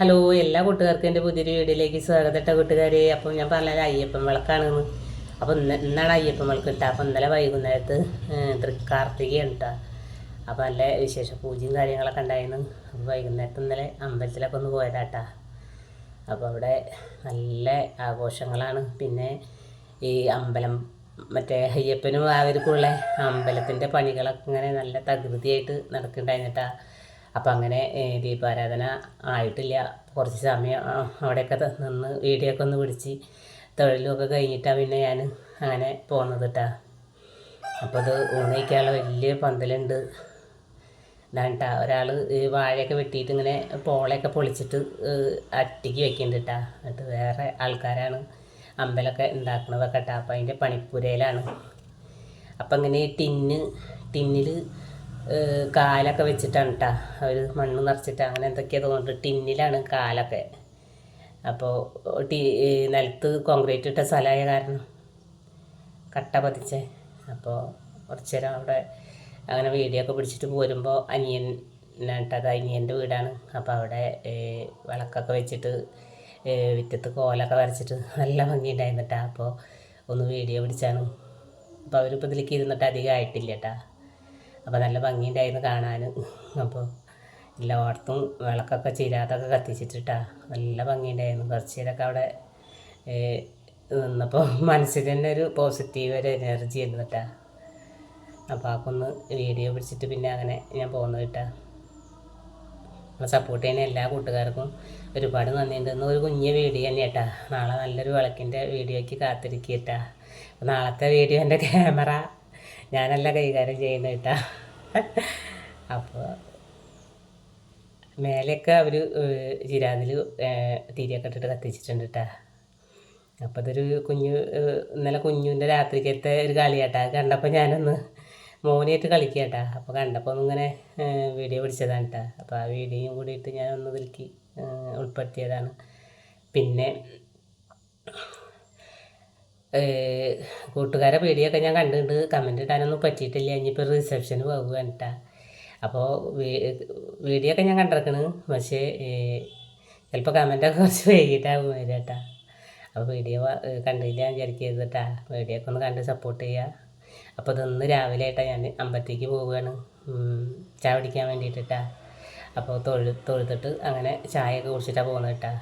Hello എല്ലാ കൂട്ടുകാർക്കും എന്റെ പുതിയൊരു വീഡിയോയിലേക്ക് സ്വാഗതപ്പെട്ട കൂട്ടുകാരെ. അപ്പം ഞാൻ പറഞ്ഞത് അയ്യപ്പൻ വിളക്കാണെന്ന്. അപ്പോൾ ഇന്ന് ഇന്നാണ് അയ്യപ്പൻ വിളക്ക് കിട്ടുക. അപ്പോൾ ഇന്നലെ വൈകുന്നേരത്ത് തൃക്കാർത്തികയാണ് കേട്ടോ അപ്പോൾ നല്ല വിശേഷ പൂജയും കാര്യങ്ങളൊക്കെ ഉണ്ടായിരുന്നു. അപ്പോൾ വൈകുന്നേരത്ത് ഇന്നലെ അമ്പലത്തിലൊക്കെ ഒന്ന് പോയതാട്ടാ അപ്പോൾ അവിടെ നല്ല ആഘോഷങ്ങളാണ്. പിന്നെ ഈ അമ്പലം മറ്റേ അയ്യപ്പനും അവർക്കുള്ള അമ്പലത്തിന്റെ പണികളൊക്കെ ഇങ്ങനെ നല്ല തകൃതിയായിട്ട് നടക്കുന്നുണ്ടായിരുന്നിട്ടാ അപ്പം അങ്ങനെ ദീപാരാധന ആയിട്ടില്ല. കുറച്ച് സമയം അവിടെയൊക്കെ നിന്ന് വീഡിയോ ഒക്കെ ഒന്ന് പിടിച്ച് തൊഴിലുമൊക്കെ കഴിഞ്ഞിട്ടാണ് പിന്നെ ഞാൻ അങ്ങനെ പോകുന്നത് കേട്ടാ അപ്പോൾ അത് ഊണിക്കാനുള്ള വലിയ പന്തലുണ്ട്. ഇതാണ്ട്ടാ. ഒരാൾ ഈ വാഴയൊക്കെ വെട്ടിയിട്ട് ഇങ്ങനെ പോളയൊക്കെ പൊളിച്ചിട്ട് അട്ടിക്ക് വെക്കുന്നുണ്ട് കേട്ടാ എന്നിട്ട് വേറെ ആൾക്കാരാണ് അമ്പലമൊക്കെ ഉണ്ടാക്കണതൊക്കെ കേട്ടാ അപ്പം അതിന്റെ പണിപ്പുരയിലാണ്. അപ്പം ഇങ്ങനെ ടിന്ന് ടിന്നിൽ കാലൊക്കെ വെച്ചിട്ടാണ് കേട്ടാ അവർ മണ്ണ് നിറച്ചിട്ട് അങ്ങനെ എന്തൊക്കെയാണ് തോന്നുന്നുണ്ട്. ടിന്നിലാണ് കാലൊക്കെ. അപ്പോൾ ടി നിലത്ത് കോൺക്രീറ്റ് ഇട്ട സ്ഥലമായ കാരണം കട്ട പതിച്ചേ. അപ്പോൾ കുറച്ച് നേരം അവിടെ അങ്ങനെ വീഡിയോ ഒക്കെ പിടിച്ചിട്ട് പോരുമ്പോൾ അനിയൻ അത് അനിയന്റെ വീടാണ്. അപ്പോൾ അവിടെ വിളക്കൊക്കെ വെച്ചിട്ട് വിറ്റത്ത് കോലൊക്കെ വരച്ചിട്ട് നല്ല ഭംഗിയുണ്ടായിരുന്നിട്ടാ അപ്പോൾ ഒന്ന് വീഡിയോ പിടിച്ചാണ് അപ്പോൾ അവരിപ്പോൾ ഇതിലേക്ക് ഇരുന്നിട്ട് അധികം ആയിട്ടില്ല കേട്ടാ അപ്പോൾ നല്ല ഭംഗിയുണ്ടായിരുന്നു കാണാൻ അപ്പോൾ എല്ലായിടത്തും വിളക്കൊക്കെ ചിരാതൊക്കെ കത്തിച്ചിട്ടിട്ടാ നല്ല ഭംഗിയുണ്ടായിരുന്നു. കുറച്ച് നേരമൊക്കെ അവിടെ നിന്നപ്പോൾ മനസ്സിൽ തന്നെ ഒരു പോസിറ്റീവ് ഒരു എനർജി ആയിരുന്നു കേട്ടാ അപ്പോൾ ആക്കൊന്ന് വീഡിയോ പിടിച്ചിട്ട് പിന്നെ അങ്ങനെ ഞാൻ പോകുന്നത് കേട്ടാ നമ്മളെ സപ്പോർട്ട് ചെയ്യുന്ന എല്ലാ കൂട്ടുകാർക്കും ഒരുപാട് നന്ദിയുണ്ട്. ഇന്ന് ഒരു കുഞ്ഞ് വീഡിയോ തന്നെ കേട്ടാ നാളെ നല്ലൊരു വിളക്കിന്റെ വീഡിയോയ്ക്ക് കാത്തിരിക്കുക കേട്ടാ നാളത്തെ വീഡിയോ എന്റെ ക്യാമറ ഞാനല്ല കൈകാര്യം ചെയ്യുന്നത് കേട്ടാ. അപ്പോൾ മേലെയൊക്കെ അവർ ചിരാതിൽ തിരിയൊക്കെ ഇട്ടിട്ട് കത്തിച്ചിട്ടുണ്ട് കേട്ടാ. അപ്പോൾ അതൊരു കുഞ്ഞു ഇന്നലെ കുഞ്ഞുവിന്റെ രാത്രിക്കത്തെ ഒരു കളിയാട്ടാ. കണ്ടപ്പോൾ ഞാനൊന്ന് മോനായിട്ട് കളിക്കാട്ടാ അപ്പോൾ കണ്ടപ്പോൾ ഒന്നിങ്ങനെ വീഡിയോ പിടിച്ചതാണ് കേട്ടാ. അപ്പോൾ ആ വീഡിയോയും കൂടിയിട്ട് ഞാൻ ഒന്ന് ഇതിലേക്ക് ഉൾപ്പെടുത്തിയതാണ്. പിന്നെ കൂട്ടുകാരെ പേടിയൊക്കെ ഞാൻ കണ്ടിട്ടുണ്ട്. കമന്റ് ഇടാനൊന്നും പറ്റിയിട്ടില്ല. ഇനിയിപ്പോൾ റിസപ്ഷന് പോകുകയാണ് കേട്ടാ അപ്പോൾ വീഡിയോ ഒക്കെ ഞാൻ കണ്ടിരിക്കണ്. പക്ഷേ ചിലപ്പോൾ കമന്റൊക്കെ കുറച്ച് വൈകിട്ടാകും കേട്ടാ. അപ്പോൾ വീഡിയോ കണ്ടില്ല ഞാൻ വിചാരിക്കരുത് കേട്ടാ. വീഡിയോ ഒക്കെ ഒന്ന് കണ്ട് സപ്പോർട്ട് ചെയ്യുക അപ്പോൾ ഇതൊന്ന് രാവിലെ ആയിട്ടാ ഞാൻ അമ്പലത്തേക്ക് പോവുകയാണ്. ചായ പിടിക്കാൻ വേണ്ടിയിട്ടാ അപ്പോൾ തൊഴു തൊഴുത്തിട്ട് അങ്ങനെ ചായയൊക്കെ കുടിച്ചിട്ടാണ് പോകുന്നത് കേട്ടാ.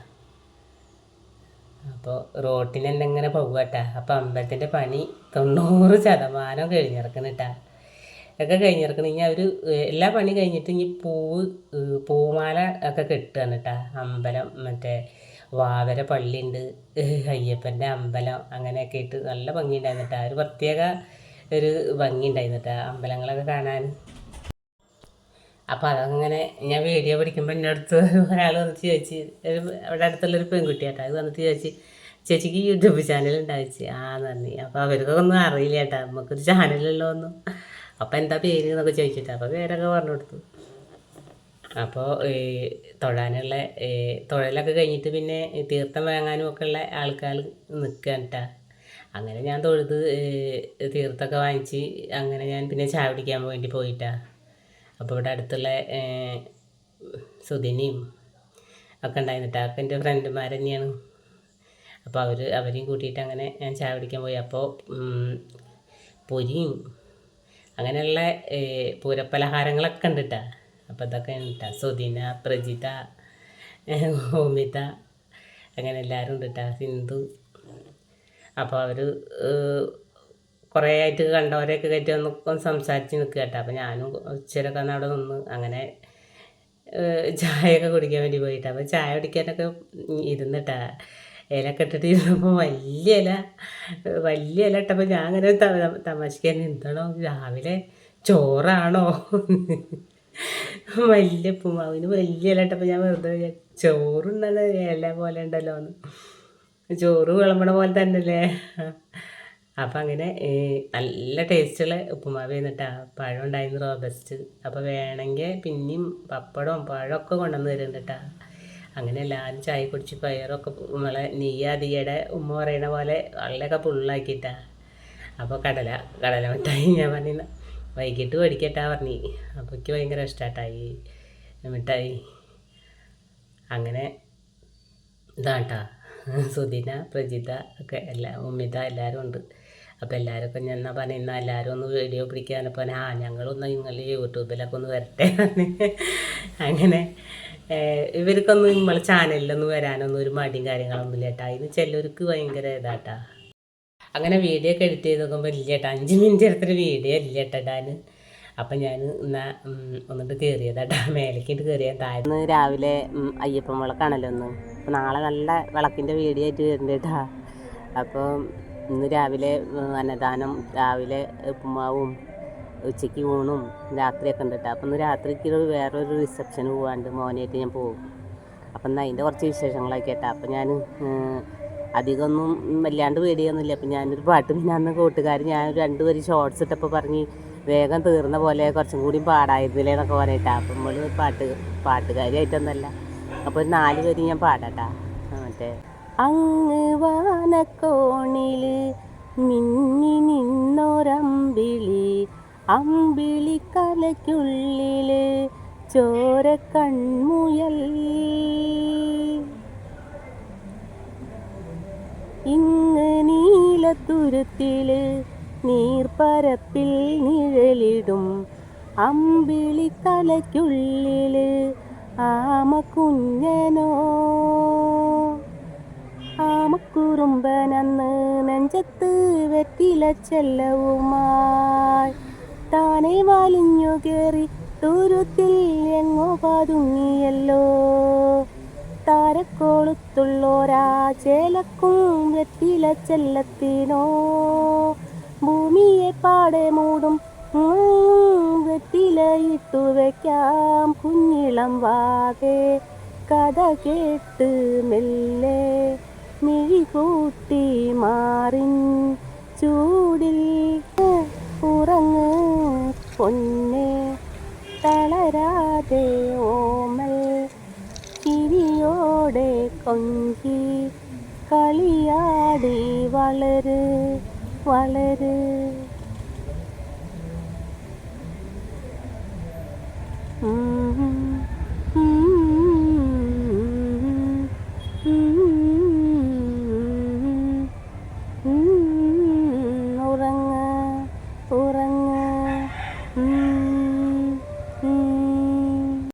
അപ്പോൾ റോട്ടിൽ തന്നെ ഇങ്ങനെ പോകുകട്ടാ അപ്പോൾ അമ്പലത്തിന്റെ പണി തൊണ്ണൂറ് ശതമാനം കഴിഞ്ഞിറക്കണിട്ടാ ഒക്കെ കഴിഞ്ഞിറക്കണം. ഇനി അവർ എല്ലാ പണി കഴിഞ്ഞിട്ട് ഇനി പൂവ് പൂമാല ഒക്കെ കെട്ടുകയാണ് കേട്ടാ അമ്പലം മറ്റേ വാവര പള്ളിയുണ്ട് അയ്യപ്പന്റെ അമ്പലം അങ്ങനെയൊക്കെ ഇട്ട് നല്ല ഭംഗി ഉണ്ടായിരുന്നിട്ടാ ഒരു പ്രത്യേക ഒരു ഭംഗി ഉണ്ടായിരുന്നിട്ടാ അമ്പലങ്ങളൊക്കെ കാണാൻ. അപ്പോൾ അതങ്ങനെ ഞാൻ വീഡിയോ പഠിക്കുമ്പോൾ എന്റെ അടുത്ത് ഒരാൾ വന്നിട്ട് ചോദിച്ച് ഒരു അവിടെ അടുത്തുള്ളൊരു പെൺകുട്ടിയാട്ടോ അത് വന്നിട്ട് ചോദിച്ച് ചേച്ചിക്ക് യൂട്യൂബ് ചാനൽ ഉണ്ടായിച്ച് ആ നന്ദി. അപ്പോൾ അവർക്കൊന്നും അറിയില്ല കേട്ടോ നമുക്കൊരു ചാനലുള്ളോ ഒന്നും. അപ്പോൾ എന്താ പേര് എന്നൊക്കെ ചോദിച്ചിട്ട് അപ്പോൾ പേരൊക്കെ പറഞ്ഞു കൊടുത്തു. അപ്പോൾ തൊഴാനുള്ള ഈ തൊഴിലൊക്കെ കഴിഞ്ഞിട്ട് പിന്നെ തീർത്ഥം വാങ്ങാനും ഒക്കെ ഉള്ള ആൾക്കാർ നിൽക്കാൻ അങ്ങനെ ഞാൻ തൊഴുത് തീർത്തൊക്കെ വാങ്ങിച്ച് അങ്ങനെ ഞാൻ പിന്നെ ചായ പിടിക്കാൻ വേണ്ടി പോയിട്ടാ. അപ്പോൾ ഇവിടെ അടുത്തുള്ള സുധിനിയും ഒക്കെ ഉണ്ടായിരുന്നിട്ട്. അപ്പം എന്റെ ഫ്രണ്ടുമാർ തന്നെയാണ്. അപ്പോൾ അവർ അവരെയും കൂട്ടിയിട്ട് അങ്ങനെ ഞാൻ ചായ കുടിക്കാൻ പോയി. അപ്പോൾ പൊരിയും അങ്ങനെയുള്ള പൂരപ്പലഹാരങ്ങളൊക്കെ ഉണ്ട് അപ്പോൾ ഇതൊക്കെ ഉണ്ട് സുദിന പ്രജിത ഹോമിത അങ്ങനെ എല്ലാവരും ഉണ്ട് സിന്ധു. അപ്പോൾ അവർ കുറേ ആയിട്ട് കണ്ടവരെയൊക്കെ കയറ്റി ഒന്ന് സംസാരിച്ച് നിൽക്കുക കേട്ടോ. അപ്പോൾ ഞാനും ഉച്ചരൊക്കെ ഒന്ന് അവിടെ നിന്ന് അങ്ങനെ ചായയൊക്കെ കുടിക്കാൻ വേണ്ടി പോയിട്ട്. അപ്പോൾ ചായ കുടിക്കാനൊക്കെ ഇരുന്നിട്ടാ ഇലക്കെ ഇട്ടിട്ട് ഇരുന്നപ്പോൾ വലിയ ഇല വലിയ ഇല ഇട്ടപ്പോൾ ഞാൻ അങ്ങനെ തമാശിക്കാൻ തമാശക്ക് എന്താണോ രാവിലെ ചോറാണോ? വലിയ ഉപ്പുമാവിന് വലിയ ഇല ഇട്ടപ്പോൾ ഞാൻ വെറുതെ ചോറുണ്ടല്ലോ ഇല പോലെ ഉണ്ടല്ലോ എന്ന് ചോറ് വിളമ്പണ പോലെ തന്നെയല്ലേ? അപ്പം അങ്ങനെ നല്ല ടേസ്റ്റുള്ള ഉപ്പുമാവ് എന്നിട്ടാ പഴം ഉണ്ടായിരുന്നു റോബസ്റ്റ് അപ്പോൾ വേണമെങ്കിൽ പിന്നെയും പപ്പടവും പഴമൊക്കെ കൊണ്ടുവന്ന് തരുന്നുണ്ട്. കേട്ടാ അങ്ങനെ എല്ലാവരും ചായ കുടിച്ച് പയറൊക്കെ നമ്മളെ നെയ്യാതിയുടെ ഉമ്മ പറയണ പോലെ വെള്ളമൊക്കെ ഫുള്ളാക്കിയിട്ടാ അപ്പോൾ കടല കടല മിഠായി ഞാൻ പറഞ്ഞ വൈകിട്ട് മേടിക്കട്ടാ പറഞ്ഞു. അപ്പോൾ എനിക്ക് ഭയങ്കര ഇഷ്ടമാട്ടായി മിഠായി. അങ്ങനെ ഇതാട്ടാ. സുദിന പ്രജിത ഒക്കെ എല്ലാ ഉമ്മിത എല്ലാവരും ഉണ്ട്. അപ്പോൾ എല്ലാവരും ഞാൻ എന്നാ പറഞ്ഞു ഇന്നാ എല്ലാവരും ഒന്ന് വീഡിയോ പിടിക്കാനപ്പോൾ ആ ഞങ്ങളൊന്ന് നിങ്ങൾ യൂട്യൂബിലൊക്കെ ഒന്ന് വരട്ടെ അങ്ങനെ ഇവർക്കൊന്നും നമ്മളെ ചാനലിലൊന്നും വരാനൊന്നും ഒരു മടിയും കാര്യങ്ങളൊന്നും ഇല്ല കേട്ടോ അതിന് ചിലർക്ക് ഭയങ്കര ഇതാട്ടാ അങ്ങനെ വീഡിയോ ഒക്കെ എഡിറ്റ് ചെയ്ത് നോക്കുമ്പോൾ ഇല്ല കേട്ടോ അഞ്ച് മിനിറ്റ് എടുത്തൊരു വീഡിയോ ഇല്ല കേട്ടോ ഇടാൻ അപ്പം ഞാൻ എന്നാ ഒന്നിട്ട് കയറിയതാട്ടാ മേലേക്കിട്ട് കയറിയ താഴ്ന്ന് രാവിലെ അയ്യപ്പൻ വിളക്കാണല്ലോ ഒന്ന് അപ്പം നാളെ നല്ല വിളക്കിന്റെ വീഡിയോ ആയിട്ട് വരുന്നുണ്ട് കേട്ടാ അപ്പോൾ ഇന്ന് രാവിലെ അന്നദാനം രാവിലെ ഉപ്പുമാവും ഉച്ചയ്ക്ക് ഊണും രാത്രിയൊക്കെ ഉണ്ട് അപ്പം ഇന്ന് രാത്രിക്ക് വേറൊരു റിസപ്ഷന് പോകാണ്ട് മോനായിട്ട് ഞാൻ പോകും അപ്പം എന്നാൽ അതിന്റെ കുറച്ച് വിശേഷങ്ങളൊക്കെ കേട്ടോ അപ്പം ഞാൻ അധികമൊന്നും വല്ലാണ്ട് പേടിയൊന്നുമില്ല. അപ്പം ഞാനൊരു പാട്ട് പിന്നെ അന്ന് കൂട്ടുകാർ ഞാൻ രണ്ട് പേര് ഷോർട്സ് ഇട്ടപ്പോൾ പറഞ്ഞ് വേഗം തീർന്ന പോലെ കുറച്ചും കൂടി പാടായിരുന്നില്ലേ എന്നൊക്കെ പറഞ്ഞിട്ടാ. അപ്പം നമ്മൾ പാട്ട് പാട്ടുകാരിയായിട്ടൊന്നല്ല. അപ്പോൾ നാല് പേര് ഞാൻ പാടാട്ടാ മറ്റേ അങ്ങ് വാനക്കോണിൽ മിന്നി നിന്നൊരമ്പിളി അമ്പിളി കലയ്ക്കുള്ളിൽ ചോര കൺമുയൽ ഇങ്ങ് നീലത്തുരുത്തിൽ നീർപ്പരപ്പിൽ നിഴലിടും അമ്പിളി കലയ്ക്കുള്ളിൽ ആമ കുഞ്ഞനോ ആമക്കുറുമ്പനന്ന് നെഞ്ചത്ത് വെറ്റില ചെല്ലവുമായി. താനെ വലിഞ്ഞു കയറി ദൂരത്തിൽ എങ്ങോ പതുങ്ങിയല്ലോ. താരക്കോളുത്തുള്ളോരാ ചേലക്കും വെറ്റില ചെല്ലത്തിനോ. ഭൂമിയെ പാടെ മൂടും വെറ്റിലയിട്ടു വയ്ക്കാം കുഞ്ഞിളം വാകെ കഥ കേട്ട് മെല്ലെ മിഴി കൂട്ടി മാറിൻ ചൂടിൽ ഉറങ്ങ് പൊന്നെ തളരാതെ ഓമൽ ചിരിയോടെ കൊഞ്ചി കളിയാടി വളര് വളര്. ഉം